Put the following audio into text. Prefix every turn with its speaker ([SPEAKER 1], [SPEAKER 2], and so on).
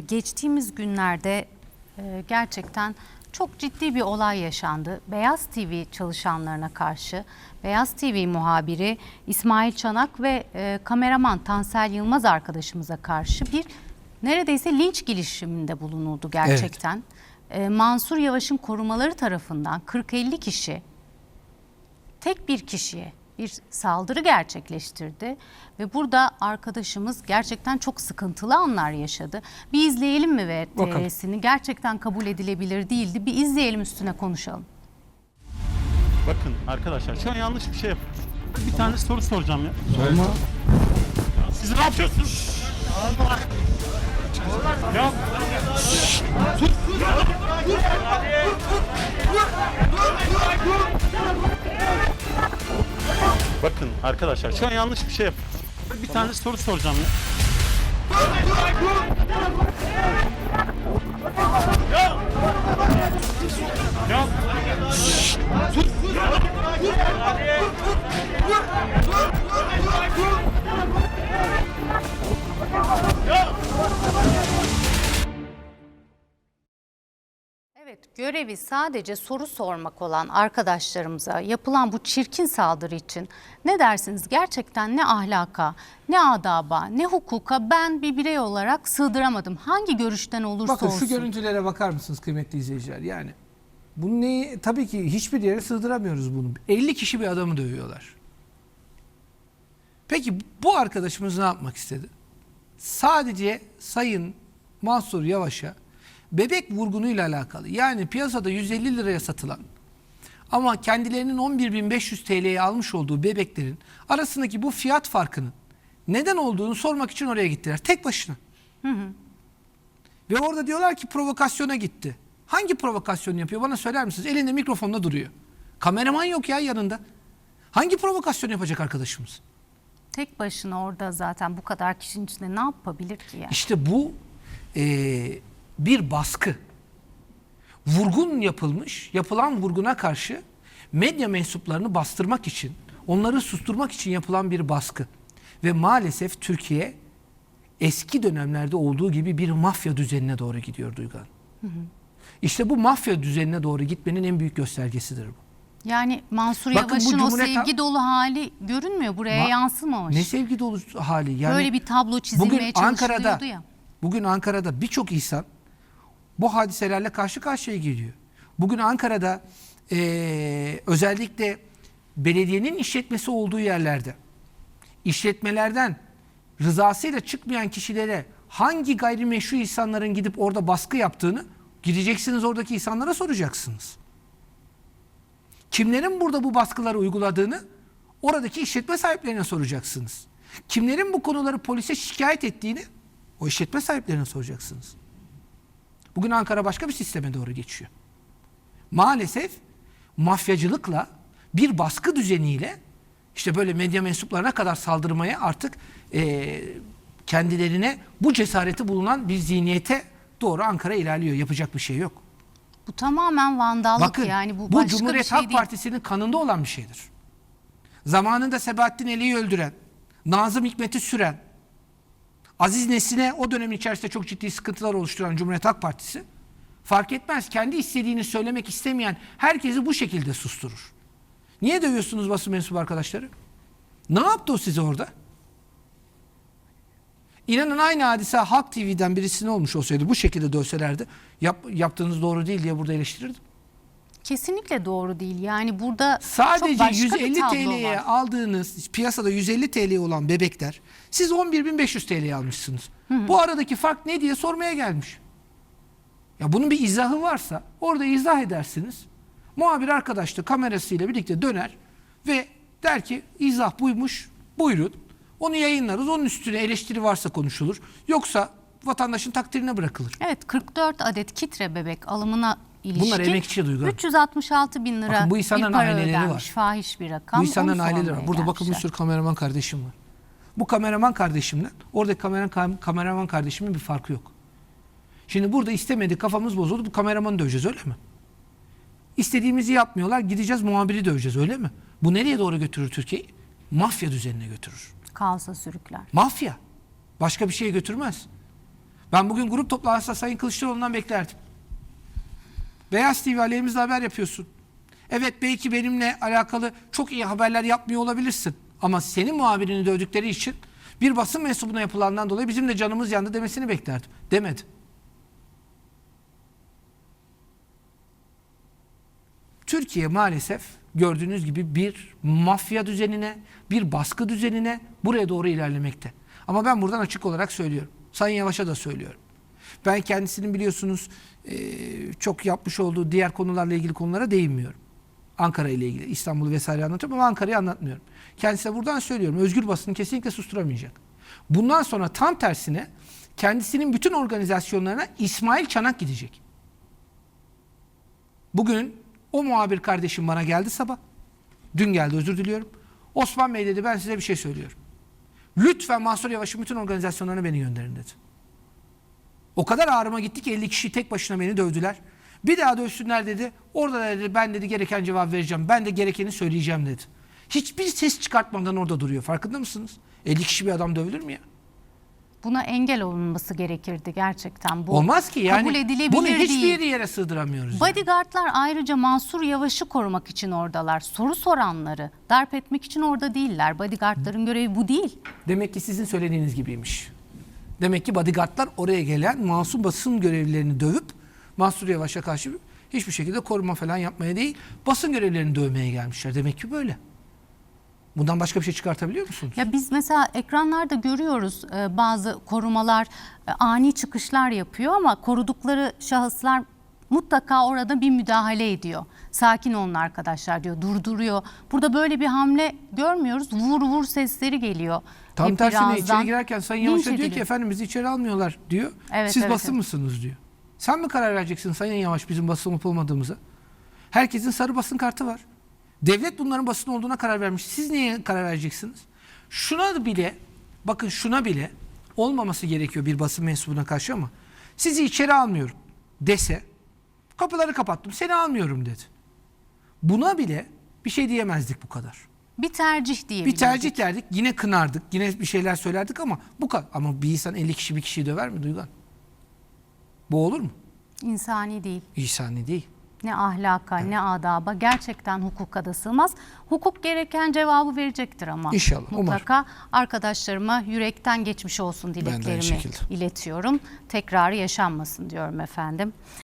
[SPEAKER 1] Geçtiğimiz günlerde e, gerçekten çok ciddi bir olay yaşandı. Beyaz TV çalışanlarına karşı Beyaz TV muhabiri İsmail Çanak ve e, kameraman Tansel Yılmaz arkadaşımıza karşı bir neredeyse linç girişiminde bulunuldu gerçekten. E, Mansur Yavaş'ın korumaları tarafından 40-50 kişi tek bir kişiye bir saldırı gerçekleştirdi ve burada arkadaşımız gerçekten çok sıkıntılı anlar yaşadı. Bir izleyelim mi. VTR'sini? Gerçekten kabul edilebilir değildi. Bir izleyelim üstüne konuşalım.
[SPEAKER 2] Bakın arkadaşlar şu an yanlış bir şey yap. Bir tane soru soracağım ya.
[SPEAKER 3] Sorma.
[SPEAKER 2] Siz ne yapıyorsunuz? Ya Bakın arkadaşlar şu an yanlış bir şey yap. Bir tane soru soracağım ya. Ya. Ya.
[SPEAKER 1] Evet, görevi sadece soru sormak olan arkadaşlarımıza yapılan bu çirkin saldırı için ne dersiniz? Gerçekten ne ahlaka, ne adaba, ne hukuka ben bir birey olarak sığdıramadım. Hangi görüşten olursa
[SPEAKER 3] Bakın
[SPEAKER 1] olsun.
[SPEAKER 3] şu görüntülere bakar mısınız kıymetli izleyiciler? Yani bunu neyi tabii ki hiçbir yere sığdıramıyoruz bunu. 50 kişi bir adamı dövüyorlar. Peki bu arkadaşımız ne yapmak istedi? Sadece Sayın Mansur Yavaş'a bebek vurgunuyla alakalı yani piyasada 150 liraya satılan ama kendilerinin 11.500 TL'ye almış olduğu bebeklerin arasındaki bu fiyat farkının neden olduğunu sormak için oraya gittiler. Tek başına. Ve orada diyorlar ki provokasyona gitti. Hangi provokasyon yapıyor bana söyler misiniz? Elinde mikrofonla duruyor. Kameraman yok ya yanında. Hangi provokasyon yapacak arkadaşımız?
[SPEAKER 1] Tek başına orada zaten bu kadar kişinin içinde ne yapabilir ki yani?
[SPEAKER 3] İşte bu eee, bir baskı. Vurgun yapılmış, yapılan vurguna karşı medya mensuplarını bastırmak için, onları susturmak için yapılan bir baskı. Ve maalesef Türkiye eski dönemlerde olduğu gibi bir mafya düzenine doğru gidiyor Duygan. İşte bu mafya düzenine doğru gitmenin en büyük göstergesidir bu.
[SPEAKER 1] Yani Mansur
[SPEAKER 3] Bakın
[SPEAKER 1] Yavaş'ın o sevgi dolu hali görünmüyor. Buraya
[SPEAKER 3] Ma-
[SPEAKER 1] yansımamış.
[SPEAKER 3] Ne sevgi dolu hali. Yani
[SPEAKER 1] Böyle bir tablo çizilmeye
[SPEAKER 3] bugün Ankara'da,
[SPEAKER 1] çalışılıyordu ya.
[SPEAKER 3] Bugün Ankara'da birçok insan bu hadiselerle karşı karşıya geliyor. Bugün Ankara'da eee, özellikle belediyenin işletmesi olduğu yerlerde işletmelerden rızasıyla çıkmayan kişilere hangi gayrimeşru insanların gidip orada baskı yaptığını gideceksiniz oradaki insanlara soracaksınız. Kimlerin burada bu baskıları uyguladığını oradaki işletme sahiplerine soracaksınız. Kimlerin bu konuları polise şikayet ettiğini o işletme sahiplerine soracaksınız. Bugün Ankara başka bir sisteme doğru geçiyor. Maalesef mafyacılıkla bir baskı düzeniyle işte böyle medya mensuplarına kadar saldırmaya artık eee, kendilerine bu cesareti bulunan bir zihniyete doğru Ankara ilerliyor. Yapacak bir şey yok.
[SPEAKER 1] Bu tamamen vandallık
[SPEAKER 3] Bakın
[SPEAKER 1] yani bu,
[SPEAKER 3] bu
[SPEAKER 1] başka
[SPEAKER 3] Cumhuriyet
[SPEAKER 1] bir şey
[SPEAKER 3] Halk
[SPEAKER 1] değil.
[SPEAKER 3] Partisi'nin kanında olan bir şeydir. Zamanında Sebahattin Eli'yi öldüren, Nazım Hikmet'i süren, Aziz Nesin'e o dönemin içerisinde çok ciddi sıkıntılar oluşturan Cumhuriyet Halk Partisi fark etmez kendi istediğini söylemek istemeyen herkesi bu şekilde susturur. Niye dövüyorsunuz basın mensubu arkadaşları? Ne yaptı o size orada? İnanın aynı hadise Halk TV'den birisine olmuş olsaydı bu şekilde dövselerdi yap, yaptığınız doğru değil diye burada eleştirirdim.
[SPEAKER 1] Kesinlikle doğru değil. Yani burada çok
[SPEAKER 3] Sadece
[SPEAKER 1] başka bir
[SPEAKER 3] 150
[SPEAKER 1] tablo
[SPEAKER 3] TL'ye
[SPEAKER 1] var.
[SPEAKER 3] aldığınız piyasada 150 TL olan bebekler siz 11.500 TL'ye almışsınız. Bu aradaki fark ne diye sormaya gelmiş. Ya bunun bir izahı varsa orada izah edersiniz. Muhabir arkadaş da kamerasıyla birlikte döner ve der ki izah buymuş buyurun. Onu yayınlarız. Onun üstüne eleştiri varsa konuşulur. Yoksa vatandaşın takdirine bırakılır.
[SPEAKER 1] Evet 44 adet kitre bebek alımına ilişkin
[SPEAKER 3] Bunlar emekçi Duygu.
[SPEAKER 1] 366 bin lira
[SPEAKER 3] Bakın bu insanların
[SPEAKER 1] bir para
[SPEAKER 3] aileleri
[SPEAKER 1] ödenmiş.
[SPEAKER 3] var.
[SPEAKER 1] Fahiş bir rakam.
[SPEAKER 3] Bu insanların aileleri var. Burada bakın bir sürü kameraman kardeşim var. Bu kameraman kardeşimle oradaki kameraman, kameraman kardeşimin bir farkı yok. Şimdi burada istemedik kafamız bozuldu bu kameramanı döveceğiz öyle mi? İstediğimizi yapmıyorlar gideceğiz muhabiri döveceğiz öyle mi? Bu nereye doğru götürür Türkiye'yi? Mafya düzenine götürür.
[SPEAKER 1] Kaosa sürükler.
[SPEAKER 3] Mafya. Başka bir şeye götürmez. Ben bugün grup toplantısında Sayın Kılıçdaroğlu'ndan beklerdim. Beyaz TV aleyhimizde haber yapıyorsun. Evet belki benimle alakalı çok iyi haberler yapmıyor olabilirsin. Ama senin muhabirini dövdükleri için bir basın mensubuna yapılandan dolayı bizim de canımız yandı demesini beklerdim. Demedi. Türkiye maalesef gördüğünüz gibi bir mafya düzenine, bir baskı düzenine buraya doğru ilerlemekte. Ama ben buradan açık olarak söylüyorum. Sayın Yavaş'a da söylüyorum. Ben kendisinin biliyorsunuz eee, çok yapmış olduğu diğer konularla ilgili konulara değinmiyorum. Ankara ile ilgili, İstanbul'u vesaire anlatıyorum ama Ankara'yı anlatmıyorum. Kendisine buradan söylüyorum. Özgür basını kesinlikle susturamayacak. Bundan sonra tam tersine kendisinin bütün organizasyonlarına İsmail Çanak gidecek. Bugün o muhabir kardeşim bana geldi sabah. Dün geldi özür diliyorum. Osman Bey dedi ben size bir şey söylüyorum. Lütfen Mansur Yavaş'ın bütün organizasyonlarına beni gönderin dedi. O kadar ağrıma gitti ki 50 kişi tek başına beni dövdüler. Bir daha dövsünler dedi. Orada da dedi ben dedi gereken cevap vereceğim. Ben de gerekeni söyleyeceğim dedi. Hiçbir ses çıkartmadan orada duruyor. Farkında mısınız? 50 kişi bir adam dövülür mü ya?
[SPEAKER 1] Buna engel olunması gerekirdi gerçekten. Bu
[SPEAKER 3] Olmaz ki yani.
[SPEAKER 1] kabul edilebilir
[SPEAKER 3] bunu hiçbir
[SPEAKER 1] değil.
[SPEAKER 3] yere sığdıramıyoruz. yani.
[SPEAKER 1] Bodyguardlar ayrıca Mansur Yavaş'ı korumak için oradalar. Soru soranları darp etmek için orada değiller. Bodyguardların görevi bu değil.
[SPEAKER 3] Demek ki sizin söylediğiniz gibiymiş. Demek ki bodyguardlar oraya gelen masum basın görevlilerini dövüp Mansur Yavaş'a karşı hiçbir şekilde koruma falan yapmaya değil, basın görevlilerini dövmeye gelmişler. Demek ki böyle. Bundan başka bir şey çıkartabiliyor musunuz?
[SPEAKER 1] Ya biz mesela ekranlarda görüyoruz e, bazı korumalar e, ani çıkışlar yapıyor ama korudukları şahıslar mutlaka orada bir müdahale ediyor. Sakin olun arkadaşlar diyor, durduruyor. Burada böyle bir hamle görmüyoruz. Vur vur sesleri geliyor.
[SPEAKER 3] Tam
[SPEAKER 1] Hep
[SPEAKER 3] tersine içeri girerken Sayın Yavaş'a diyor ki
[SPEAKER 1] ediliyor.
[SPEAKER 3] efendim bizi içeri almıyorlar diyor.
[SPEAKER 1] Evet,
[SPEAKER 3] Siz
[SPEAKER 1] evet,
[SPEAKER 3] basın
[SPEAKER 1] evet.
[SPEAKER 3] mısınız diyor. Sen mi karar vereceksin Sayın Yavaş bizim basın olup olmadığımıza? Herkesin sarı basın kartı var. Devlet bunların basın olduğuna karar vermiş. Siz niye karar vereceksiniz? Şuna bile bakın şuna bile olmaması gerekiyor bir basın mensubuna karşı ama sizi içeri almıyorum dese kapıları kapattım seni almıyorum dedi. Buna bile bir şey diyemezdik bu kadar.
[SPEAKER 1] Bir tercih
[SPEAKER 3] Bir
[SPEAKER 1] diyebiliriz.
[SPEAKER 3] tercih derdik. Yine kınardık. Yine bir şeyler söylerdik ama bu kadar. Ama bir insan 50 kişi bir kişiyi döver mi Duygan? Bu olur mu?
[SPEAKER 1] İnsani değil.
[SPEAKER 3] İnsani değil.
[SPEAKER 1] Ne ahlaka ne adaba gerçekten hukuka da sığmaz. Hukuk gereken cevabı verecektir ama.
[SPEAKER 3] İnşallah, umarım.
[SPEAKER 1] Mutlaka arkadaşlarıma yürekten geçmiş olsun dileklerimi iletiyorum. Tekrarı yaşanmasın diyorum efendim.